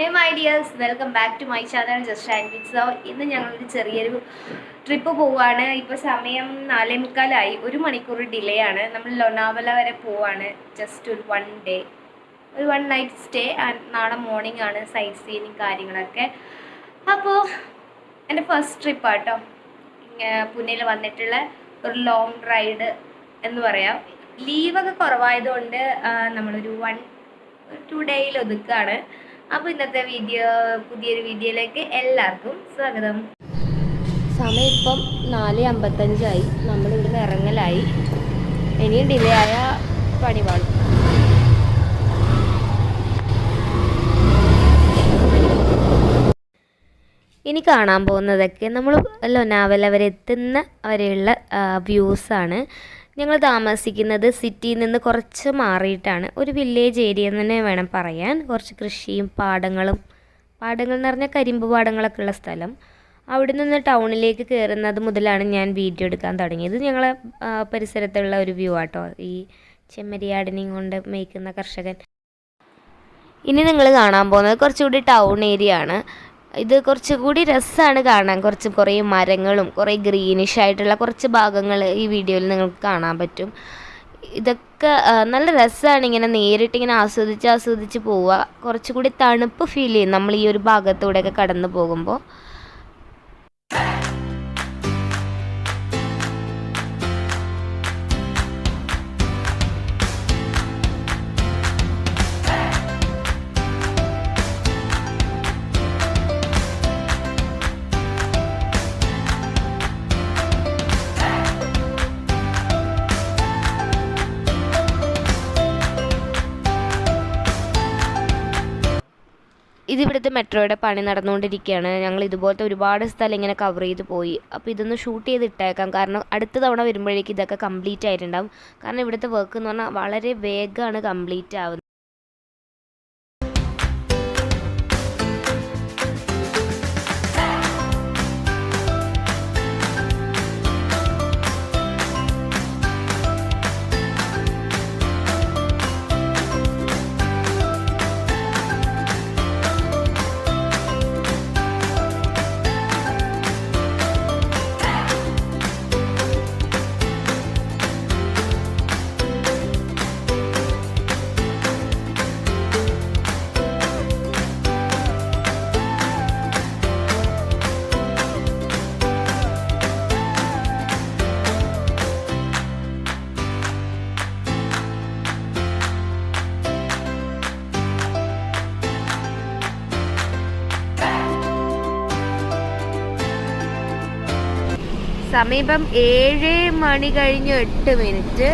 Hey my dears welcome back to my channel just and wits ഇന്ന് ഞങ്ങളൊരു ചെറിയൊരു trip പോവാണ്. ഇപ്പോൾ സമയം നാലേ മുക്കാലായി. ഒരു മണിക്കൂർ ഡിലേ ആണ്. നമ്മൾ ലൊനാവല വരെ പോവാണ്. ജസ്റ്റ് ഒരു വൺ ഡേ ഒരു വൺ നൈറ്റ് സ്റ്റേ നാളെ മോർണിംഗ് ആണ് സൈറ്റ് സീനിങ് കാര്യങ്ങളൊക്കെ. അപ്പോൾ എന്റെ ഫസ്റ്റ് ട്രിപ്പാട്ടോ പുനെയിൽ വന്നിട്ടുള്ള ഒരു ലോങ് റൈഡ് എന്ന് പറയാം. ലീവൊക്കെ കുറവായതുകൊണ്ട് നമ്മളൊരു വൺ ടു ഡേയിൽ ഒതുക്കാണ്. അപ്പോൾ ഇന്നത്തെ വീഡിയോ പുതിയൊരു വീഡിയോയിലേക്ക് എല്ലാവർക്കും സ്വാഗതം. സമയം ഇപ്പം നാല് അമ്പത്തഞ്ചായി. നമ്മൾ ഇവിടുന്ന് ഇറങ്ങലായി. ഇനിയും ഡിലേ ആയ പണി പാടും ഇനി കാണാൻ പോകുന്നതൊക്കെ നമ്മൾ ലൊനാവല വരെ വരെയുള്ള വ്യൂസാണ് ഞങ്ങൾ താമസിക്കുന്നത് സിറ്റിയിൽ നിന്ന് കുറച്ച് മാറിയിട്ടാണ്. ഒരു വില്ലേജ് ഏരിയ തന്നെ വേണം പറയാൻ. കുറച്ച് കൃഷിയും പാടങ്ങളും പാടങ്ങൾ എന്ന് പറഞ്ഞാൽ കരിമ്പ് പാടങ്ങളൊക്കെ ഉള്ള സ്ഥലം. അവിടെ നിന്ന് ടൗണിലേക്ക് കയറുന്നത് മുതലാണ് ഞാൻ വീഡിയോ എടുക്കാൻ തുടങ്ങിയത്. ഞങ്ങളെ പരിസരത്തുള്ള ഒരു വ്യൂ ആട്ടോ. ഈ ചെമ്മരിയാടിനെയും കൊണ്ട് മേയ്ക്കുന്ന കർഷകൻ. ഇനി നിങ്ങൾ കാണാൻ പോകുന്നത് കുറച്ചുകൂടി ടൗൺ ഏരിയ ആണ്. ഇത് കുറച്ചുകൂടി രസമാണ് കാണാൻ. കുറച്ച് കുറേ മരങ്ങളും കുറേ ഗ്രീനിഷ് ആയിട്ടുള്ള കുറച്ച് ഭാഗങ്ങൾ ഈ വീഡിയോയിൽ നിങ്ങൾക്ക് കാണാൻ പറ്റും. ഇതൊക്കെ നല്ല രസമാണ് ഇങ്ങനെ നേരിട്ട് ഇങ്ങനെ ആസ്വദിച്ച് ആസ്വദിച്ച് പോവുക. കുറച്ചുകൂടി തണുപ്പ് ഫീൽ ചെയ്യും. നമ്മൾ ഈ ഒരു ഭാഗത്തൂടെയൊക്കെ കടന്നു പോകുമ്പോൾ. ഇതിവിടുത്തെ മെട്രോയുടെ പണി നടന്നുകൊണ്ടിരിക്കുകയാണ്. ഞങ്ങൾ ഇതുപോലത്തെ ഒരുപാട് സ്ഥലം ഇങ്ങനെ കവർ ചെയ്ത് പോയി. അപ്പോൾ ഇതൊന്ന് ഷൂട്ട് ചെയ്ത് ഇട്ടേക്കാം. കാരണം അടുത്ത തവണ വരുമ്പോഴേക്കും ഇതൊക്കെ കംപ്ലീറ്റ് ആയിട്ടുണ്ടാവും. കാരണം ഇവിടുത്തെ വർക്ക് എന്ന് പറഞ്ഞാൽ വളരെ വേഗമാണ് കംപ്ലീറ്റ് ആവുന്നത്. സമീപം ഏഴ് മണി കഴിഞ്ഞ് എട്ട് മിനിറ്റ്.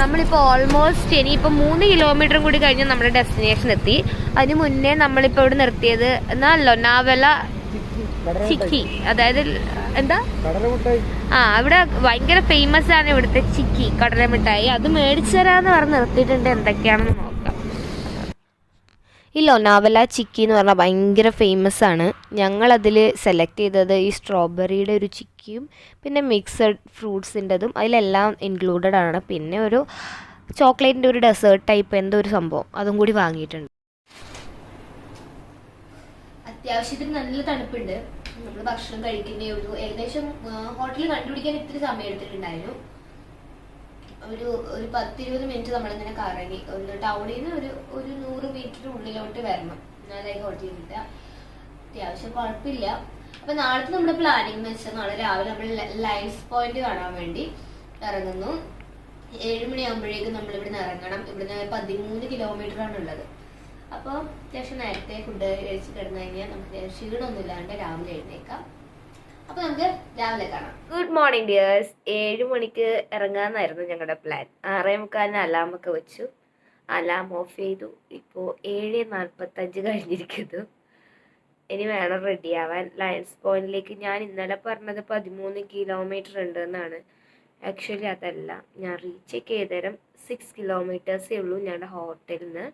നമ്മളിപ്പോൾ ഓൾമോസ്റ്റ് ഇനിയിപ്പോൾ മൂന്ന് കിലോമീറ്ററും കൂടി കഴിഞ്ഞ് നമ്മുടെ ഡെസ്റ്റിനേഷൻ എത്തി. അതിന് മുന്നേ നമ്മളിപ്പോൾ ഇവിടെ നിർത്തിയത് എന്നാൽ ലൊനാവല ചിക്കി. അതായത് എന്താ? ആ ഇവിടെ ഭയങ്കര ഫേമസ് ആണ് ഇവിടുത്തെ ചിക്കി കടലമിഠായി അത് മേടിച്ചു തരാന്ന് പറഞ്ഞ് നിർത്തിയിട്ടുണ്ട്. എന്തൊക്കെയാണെന്ന് നോക്കാം. ഈ ലൊനാവല ചിക്കി എന്ന് പറഞ്ഞാൽ ഭയങ്കര ഫേമസ് ആണ്. ഞങ്ങളതിൽ സെലക്ട് ചെയ്തത് ഈ സ്ട്രോബെറിയുടെ ഒരു ചിക്കിയും പിന്നെ മിക്സഡ് ഫ്രൂട്ട്സിന്റെതും അതിലെല്ലാം ഇൻക്ലൂഡഡ് ആണ്. പിന്നെ ഒരു ചോക്ലേറ്റിന്റെ ഒരു ഡെസേർട്ട് ടൈപ്പ് എന്തോ ഒരു സംഭവം അതും കൂടി വാങ്ങിയിട്ടുണ്ട്. അത്യാവശ്യത്തിന് നല്ല തണുപ്പുണ്ട്. നമ്മൾ ഭക്ഷണം കഴിക്കുന്നേ ഉള്ളൂ ഏകദേശം ഹോട്ടലിൽ കണ്ടുപിടിക്കാൻ ഇത്തിരി സമയം എടുത്തിട്ടുണ്ടായിരുന്നു. ഒരു ഒരു പത്തിരുപത് മിനിറ്റ് നമ്മളിങ്ങനെ കറങ്ങി. ഒന്ന് ടൗണിൽ നിന്ന് ഒരു ഒരു നൂറ് മീറ്റർ ഉള്ളിലോട്ട് വരണം. എന്നാലേ ഹോട്ടലിൽ കിട്ടുക അത്യാവശ്യം കുഴപ്പമില്ല. അപ്പൊ നാളത്തെ നമ്മുടെ പ്ലാനിങ് എന്ന് വെച്ചാൽ നാളെ രാവിലെ നമ്മൾ ലൈൻസ് പോയിന്റ് കാണാൻ വേണ്ടി ഇറങ്ങുന്നു. ഏഴ് മണിയാകുമ്പോഴേക്കും നമ്മൾ ഇവിടുന്ന് ഇറങ്ങണം. ഇവിടുന്ന് പതിമൂന്ന് കിലോമീറ്റർ ആണ് ഉള്ളത് അപ്പോൾ അത്യാവശ്യം നേരത്തെ ഫുഡ് കഴിച്ച് കിടന്നു കഴിഞ്ഞാൽ നമുക്ക് ക്ഷീണമൊന്നും ഇല്ലാണ്ട് രാവിലെ എഴുന്നേക്കാം. അപ്പൊ നമുക്ക് രാവിലെ കാണാം. ഗുഡ് മോർണിംഗ് ഡിയേഴ്സ് ഏഴ് മണിക്ക് ഇറങ്ങാന്നായിരുന്നു ഞങ്ങളുടെ പ്ലാൻ ആറേ മുക്കാലിന് അലാം ഒക്കെ വെച്ചു. അലാം ഓഫ് ചെയ്തു. ഇപ്പോൾ ഏഴ് നാൽപ്പത്തഞ്ച് കഴിഞ്ഞിരിക്കുന്നു. ഇനി വേണം റെഡി ആവാൻ. ലയൺസ് പോയിന്റിലേക്ക് ഞാൻ ഇന്നലെ പറഞ്ഞത് പതിമൂന്ന് കിലോമീറ്റർ ഉണ്ട് എന്നാണ് ആക്ച്വലി അതല്ല. ഞാൻ റീച്ച് ചെയ്തേരം സിക്സ് കിലോമീറ്റേഴ്സേ ഉള്ളൂ ഞങ്ങളുടെ ഹോട്ടലിൽ നിന്ന്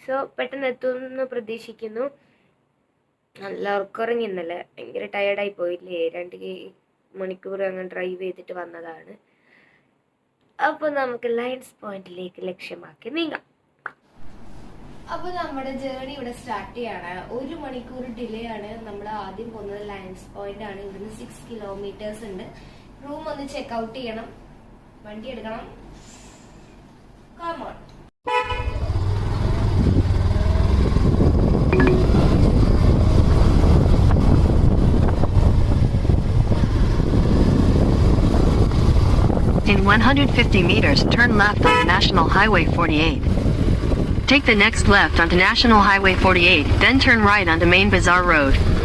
സോ പെട്ടെന്ന് എത്തുമെന്ന് പ്രതീക്ഷിക്കുന്നു. നല്ല ഉറക്കുറങ്ങി ഇന്നലെ ഭയങ്കര ടയർഡായി പോയില്ലേ? രണ്ട് മണിക്കൂർ അങ്ങനെ ഡ്രൈവ് ചെയ്തിട്ട് വന്നതാണ്. അപ്പോൾ നമുക്ക് ലയൺസ് പോയിന്റിലേക്ക് ലക്ഷ്യമാക്കി നീങ്ങാം. അപ്പോൾ നമ്മുടെ ജേർണി ഇവിടെ സ്റ്റാർട്ട് ചെയ്യാണ്. ഒരു മണിക്കൂർ ഡിലേ ആണ് നമ്മൾ ആദ്യം പോകുന്നത് ലയൻസ് പോയിന്റ് ആണ്. ഇവിടുന്ന് സിക്സ് കിലോമീറ്റേഴ്സ് ഉണ്ട്. റൂം ഒന്ന് ചെക്ക് ഔട്ട് ചെയ്യണം. വണ്ടി എടുക്കണം. Come on 150 meters, turn left onto National Highway 48. Take the next left onto National Highway 48, then turn right onto Main Bazaar Road.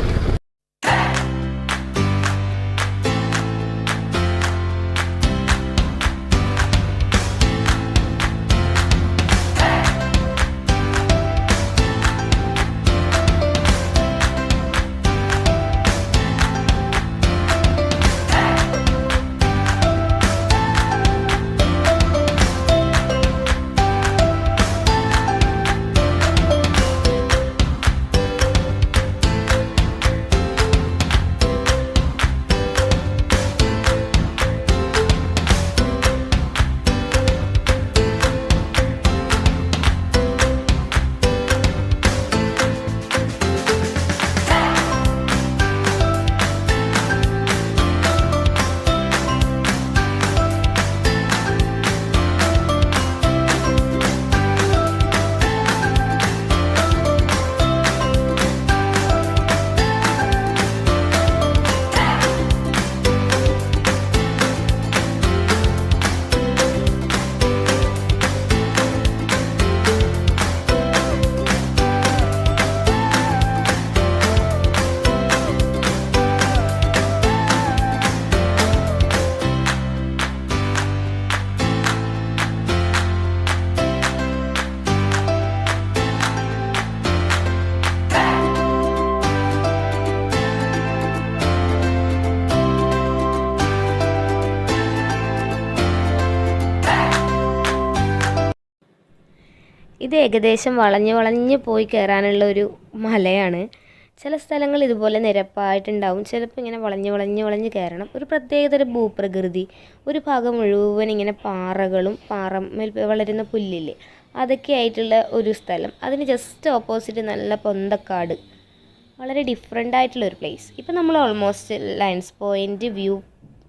ഇത് ഏകദേശം വളഞ്ഞ് വളഞ്ഞ് പോയി കയറാനുള്ള ഒരു മലയാണ്. ചില സ്ഥലങ്ങൾ ഇതുപോലെ നിരപ്പായിട്ടുണ്ടാവും. ചിലപ്പോൾ ഇങ്ങനെ വളഞ്ഞ് വളഞ്ഞ് വളഞ്ഞ് കയറണം ഒരു പ്രത്യേകതര ഭൂപ്രകൃതി. ഒരു ഭാഗം മുഴുവൻ ഇങ്ങനെ പാറകളും പാറമേൽ വളരുന്ന പുല്ലില്ലേ? അതൊക്കെ ആയിട്ടുള്ള ഒരു സ്ഥലം. അതിന് ജസ്റ്റ് ഓപ്പോസിറ്റ് നല്ല പൊന്തക്കാട്. വളരെ ഡിഫറെന്റ് ആയിട്ടുള്ള ഒരു പ്ലേസ് ഇപ്പം നമ്മൾ ഓൾമോസ്റ്റ് ലയൻസ് പോയിന്റ് വ്യൂ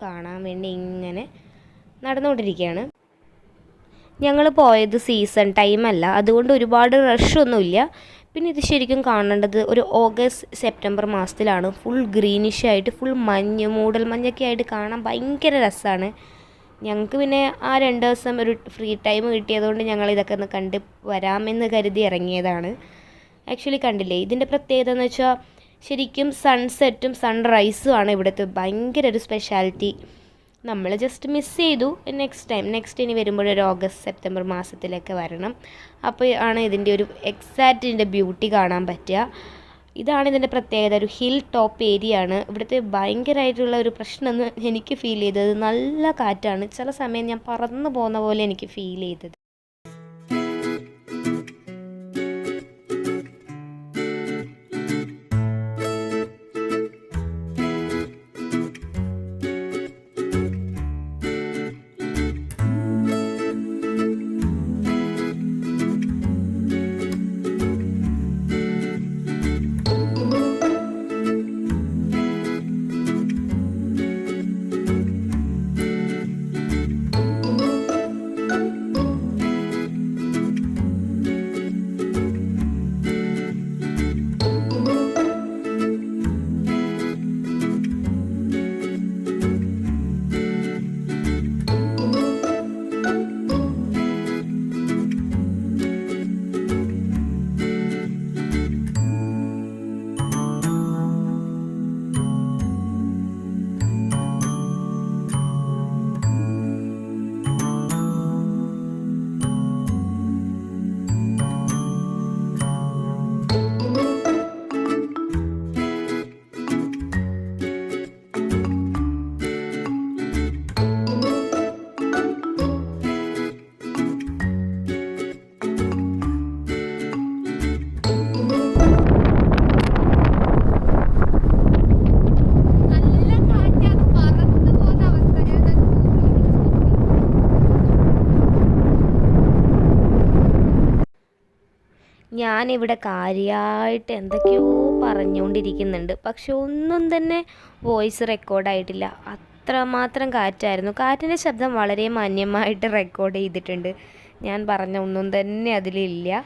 കാണാൻ വേണ്ടി ഇങ്ങനെ നടന്നുകൊണ്ടിരിക്കുകയാണ്. ഞങ്ങൾ പോയത് സീസൺ ടൈം അല്ല. അതുകൊണ്ട് ഒരുപാട് റഷ് ഒന്നുമില്ല. പിന്നെ ഇത് ശരിക്കും കാണേണ്ടത് ഒരു ഓഗസ്റ്റ് സെപ്റ്റംബർ മാസത്തിലാണ്. ഫുൾ ഗ്രീനിഷ് ആയിട്ട് ഫുൾ മഞ്ഞ് മൂടൽ മഞ്ഞൊക്കെ ആയിട്ട് കാണാൻ ഭയങ്കര രസമാണ് ഞങ്ങൾക്ക് പിന്നെ ആ രണ്ട് ദിവസം ഒരു ഫ്രീ ടൈം കിട്ടിയതുകൊണ്ട് ഞങ്ങൾ ഇതൊക്കെ ഒന്ന് കണ്ട് വരാമെന്ന് കരുതി ഇറങ്ങിയതാണ്. ആക്ച്വലി കണ്ടില്ലേ? ഇതിന്റെ പ്രത്യേകത എന്ന് വെച്ചാൽ ശരിക്കും സൺസെറ്റും സൺറൈസും ആണ് ഇവിടുത്തെ ഭയങ്കര ഒരു സ്പെഷ്യാലിറ്റി നമ്മൾ ജസ്റ്റ് മിസ് ചെയ്തു. നെക്സ്റ്റ് ടൈം നെക്സ്റ്റ് ഇനി വരുമ്പോൾ ഒരു ഓഗസ്റ്റ് സെപ്റ്റംബർ മാസത്തിലൊക്കെ വരണം. അപ്പോൾ ആണ് ഇതിന്റെ ഒരു എക്സാക്റ്റ് ഇതിന്റെ ബ്യൂട്ടി കാണാൻ പറ്റുക. ഇതാണ് ഇതിന്റെ പ്രത്യേകത. ഒരു ഹിൽ ടോപ്പ് ഏരിയ ആണ്. ഇവിടുത്തെ ഭയങ്കരമായിട്ടുള്ള ഒരു പ്രശ്നം എന്ന് എനിക്ക് ഫീൽ ചെയ്തത്. നല്ല കാറ്റാണ്. ചില സമയം ഞാൻ പറന്നു പോകുന്ന പോലെ എനിക്ക് ഫീൽ ചെയ്തത്. ഇവിടെ കാര്യമായിട്ട് എന്തൊക്കെയോ പറഞ്ഞുകൊണ്ടിരിക്കുന്നുണ്ട്. പക്ഷെ ഒന്നും തന്നെ വോയിസ് റെക്കോർഡായിട്ടില്ല. അത്രമാത്രം കാറ്റായിരുന്നു. കാറ്റിന്റെ ശബ്ദം വളരെ മാന്യമായിട്ട് റെക്കോർഡ് ചെയ്തിട്ടുണ്ട്. ഞാൻ പറഞ്ഞ ഒന്നും തന്നെ അതിലില്ല.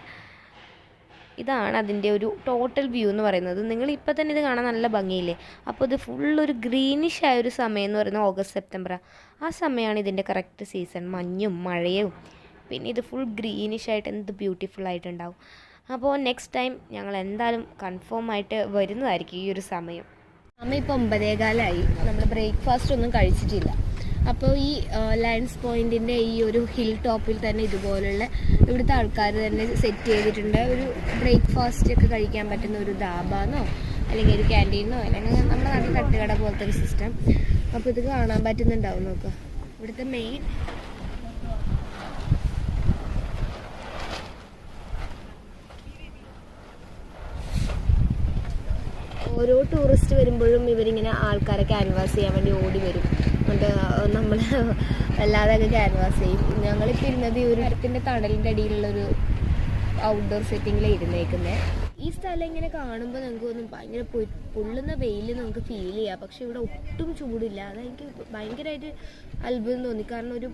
ഇതാണ് അതിന്റെ ഒരു ടോട്ടൽ വ്യൂ എന്ന് പറയുന്നത്. നിങ്ങൾ ഇപ്പോൾ തന്നെ ഇത് കാണാൻ നല്ല ഭംഗിയില്ലേ? അപ്പോൾ ഇത് ഫുൾ ഒരു ഗ്രീനിഷ് ആയ ഒരു സമയം എന്ന് പറയുന്നത് ഓഗസ്റ്റ് സെപ്റ്റംബർ ആ സമയമാണ് ഇതിന്റെ കറക്റ്റ് സീസൺ. മഞ്ഞും മഴയും. പിന്നെ ഇത് ഫുൾ ഗ്രീനിഷ് ആയിട്ട് എന്ത് ബ്യൂട്ടിഫുൾ ആയിട്ടുണ്ടാവും. അപ്പോൾ നെക്സ്റ്റ് ടൈം ഞങ്ങൾ എന്തായാലും കൺഫേം ആയിട്ട് വരുന്നതായിരിക്കും ഈ ഒരു സമയം. സമയം ഇപ്പോൾ ഒമ്പതേകാലായി. നമ്മൾ ബ്രേക്ക്ഫാസ്റ്റ് ഒന്നും കഴിച്ചിട്ടില്ല. അപ്പോൾ ഈ ലയൺസ് പോയിന്റിന്റെ ഈ ഒരു ഹിൽ ടോപ്പിൽ തന്നെ ഇതുപോലുള്ള ഇവിടുത്തെ ആൾക്കാർ തന്നെ സെറ്റ് ചെയ്തിട്ടുണ്ട്. ഒരു ബ്രേക്ക്ഫാസ്റ്റ് ഒക്കെ കഴിക്കാൻ പറ്റുന്ന ഒരു ധാബാന്നോ അല്ലെങ്കിൽ ഒരു ക്യാന്റീനോ അല്ലെങ്കിൽ നമ്മുടെ നാട്ടിൽ തട്ടുകട പോലത്തെ ഒരു സിസ്റ്റം അപ്പോൾ ഇത് കാണാൻ പറ്റുന്നുണ്ടാവും നോക്കുക ഇവിടുത്തെ മെയിൻ ഓരോ ടൂറിസ്റ്റ് വരുമ്പോഴും ഇവരിങ്ങനെ ആൾക്കാരെ ക്യാൻവാസ് ചെയ്യാൻ വേണ്ടി ഓടി വരും. എന്നിട്ട് നമ്മൾ അല്ലാതെയൊക്കെ ക്യാൻവാസ് ചെയ്യും. ഞങ്ങളിപ്പോൾ ഇരുന്നത് ഈ ഒരു ഇടത്തിന്റെ തണലിന്റെ അടിയിലുള്ളൊരു ഔട്ട്ഡോർ സെറ്റിങ്ങിലാണ് ഇരുന്നേക്കുന്നത് ഈ സ്ഥലം ഇങ്ങനെ കാണുമ്പോൾ നമുക്ക് തോന്നും ഭയങ്കര പൊള്ളുന്ന വെയിൽ നമുക്ക് ഫീൽ ചെയ്യാം. പക്ഷെ ഇവിടെ ഒട്ടും ചൂടില്ല. അതെനിക്ക് ഭയങ്കരമായിട്ട് അത്ഭുതം തോന്നി. കാരണം ഒരു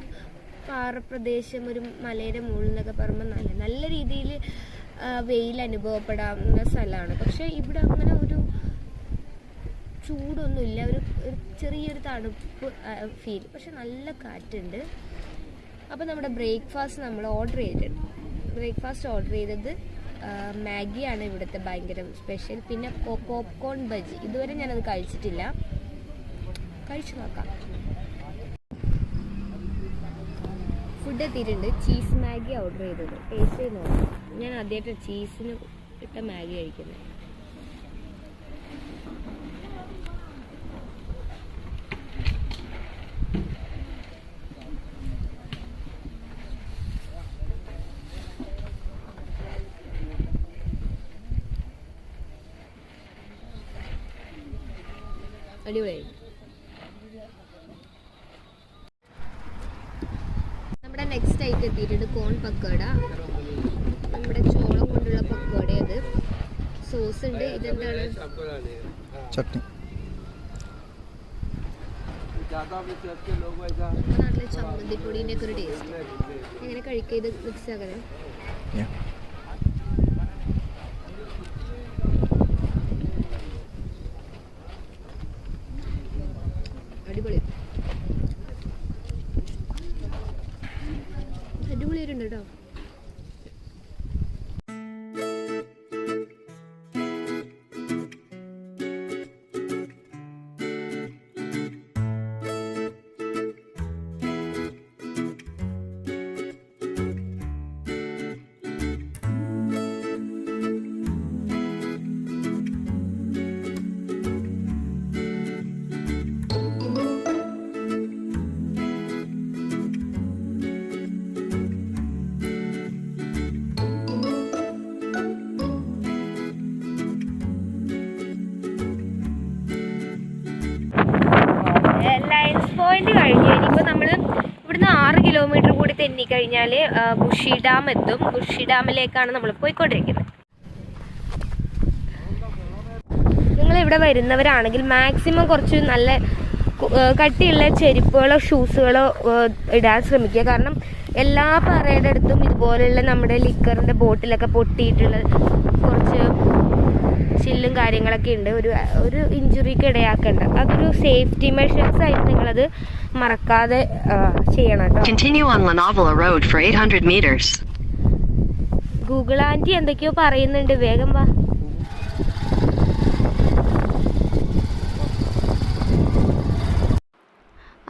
പാറപ്രദേശം ഒരു മലയുടെ മുകളിൽ നിന്നൊക്കെ പറയുമ്പോൾ നല്ല നല്ല രീതിയിൽ വെയിൽ അനുഭവപ്പെടാവുന്ന സ്ഥലമാണ്. പക്ഷേ ഇവിടെ അങ്ങനെ ഒരു ചൂടൊന്നുമില്ല. ഒരു ചെറിയൊരു തണുപ്പ് ഫീൽ പക്ഷെ നല്ല കാറ്റുണ്ട്. അപ്പോൾ നമ്മുടെ ബ്രേക്ക്ഫാസ്റ്റ് നമ്മൾ ഓർഡർ ചെയ്തിട്ടുണ്ട്. ബ്രേക്ക്ഫാസ്റ്റ് ഓർഡർ ചെയ്തത് മാഗിയാണ് ഇവിടുത്തെ ഭയങ്കര സ്പെഷ്യൽ. പിന്നെ പോപ്കോൺ ബജി. ഇതുവരെ ഞാനത് കഴിച്ചിട്ടില്ല. കഴിച്ചു നോക്കാം. ഫുഡ് എത്തിയിട്ടുണ്ട്. ചീസ് മാഗി ഓർഡർ ചെയ്തത്. ടേസ്റ്റ് ചെയ്ത് നോക്കാം. ഞാൻ ആദ്യമായിട്ട് ചീസിന് ഇട്ട മാഗി കഴിക്കുന്നത്. അടിപൊളിയായി നമ്മുടെ നെക്സ്റ്റ് ആയിട്ട് എത്തിയിട്ടുണ്ട് കോൺ പക്കോട. നമ്മുടെ ചോളം കൊണ്ടുള്ള പക്കോട അത് സോസ് ഉണ്ട്. ഇതെന്താണ്? ചട്നി. നാട്ടിലെ ചമ്മന്തിപ്പൊടീന്റെ ഒക്കെ ഒരു ടേസ്റ്റ് എങ്ങനെ കഴിക്കുക ഇത് മിക്സ് ആക്കണേ അടിപൊളിയായിട്ടുണ്ട് കേട്ടോ കിലോമീറ്റർ കൂടി തെന്നി കഴിഞ്ഞാൽ ബുഷി ഡാം എത്തും. ബുഷി ഡാമിലേക്കാണ് നമ്മൾ പോയിക്കൊണ്ടിരിക്കുന്നത്. നിങ്ങൾ ഇവിടെ വരുന്നവരാണെങ്കിൽ മാക്സിമം കുറച്ച് നല്ല കട്ടിയുള്ള ചെരുപ്പുകളോ ഷൂസുകളോ ഇടാൻ ശ്രമിക്കുക. കാരണം എല്ലാ പാറയുടെ അടുത്തും ഇതുപോലെയുള്ള നമ്മുടെ ലിക്കറിന്റെ ബോട്ടിലൊക്കെ പൊട്ടിയിട്ടുള്ള കുറച്ച് ചില്ലും കാര്യങ്ങളൊക്കെ ഉണ്ട്. ഒരു ഒരു ഇഞ്ചുറിക്ക് ഇടയാക്കേണ്ട അതൊരു സേഫ്റ്റി മെഷേഴ്സ് ആയിട്ട് നിങ്ങളത് മറക്കാതെ ചെയ്യണം കേട്ടോ. Continue on Lanavula Road for 800 meters. Google aunty എന്തൊക്കെയോ പറയുന്നുണ്ട്. വേഗം വാ.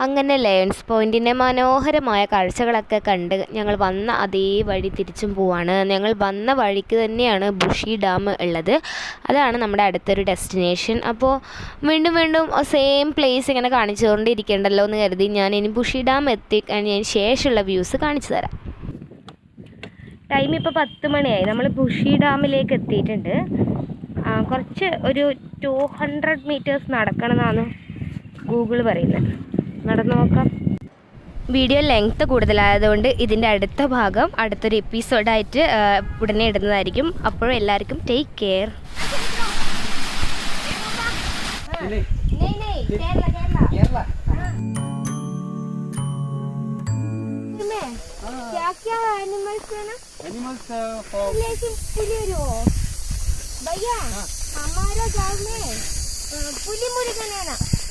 അങ്ങനെ ലയൺസ് പോയിന്റിന്റെ മനോഹരമായ കാഴ്ചകളൊക്കെ കണ്ട് ഞങ്ങൾ വന്ന അതേ വഴി തിരിച്ചും പോവാണ്. ഞങ്ങൾ വന്ന വഴിക്ക് തന്നെയാണ് ബുഷി ഡാം ഉള്ളത്. അതാണ് നമ്മുടെ അടുത്തൊരു ഡെസ്റ്റിനേഷൻ അപ്പോൾ വീണ്ടും വീണ്ടും സെയിം പ്ലേസ് ഇങ്ങനെ കാണിച്ചുകൊണ്ടിരിക്കേണ്ടല്ലോ എന്ന് കരുതി ഞാൻ ഇനി ബുഷി ഡാം എത്തി കഴിഞ്ഞതിന് ശേഷമുള്ള വ്യൂസ് കാണിച്ചു തരാം. ടൈം ഇപ്പോൾ പത്ത് മണിയായി. നമ്മൾ ബുഷി ഡാമിലേക്ക് എത്തിയിട്ടുണ്ട്. കുറച്ച് ഒരു ടു ഹൺഡ്രഡ് മീറ്റേഴ്സ് നടക്കണമെന്നാണ് ഗൂഗിൾ പറയുന്നത്. നടന്നു നോക്കാം വീഡിയോ ലെങ്ത്ത് കൂടുതലായതുകൊണ്ട് ഇതിന്റെ അടുത്ത ഭാഗം അടുത്തൊരു എപ്പിസോഡായിട്ട് ഉടനെ ഇടുന്നതായിരിക്കും. അപ്പോഴും എല്ലാവർക്കും ടേക്ക് കെയർ പുലി മുരുകനാണ്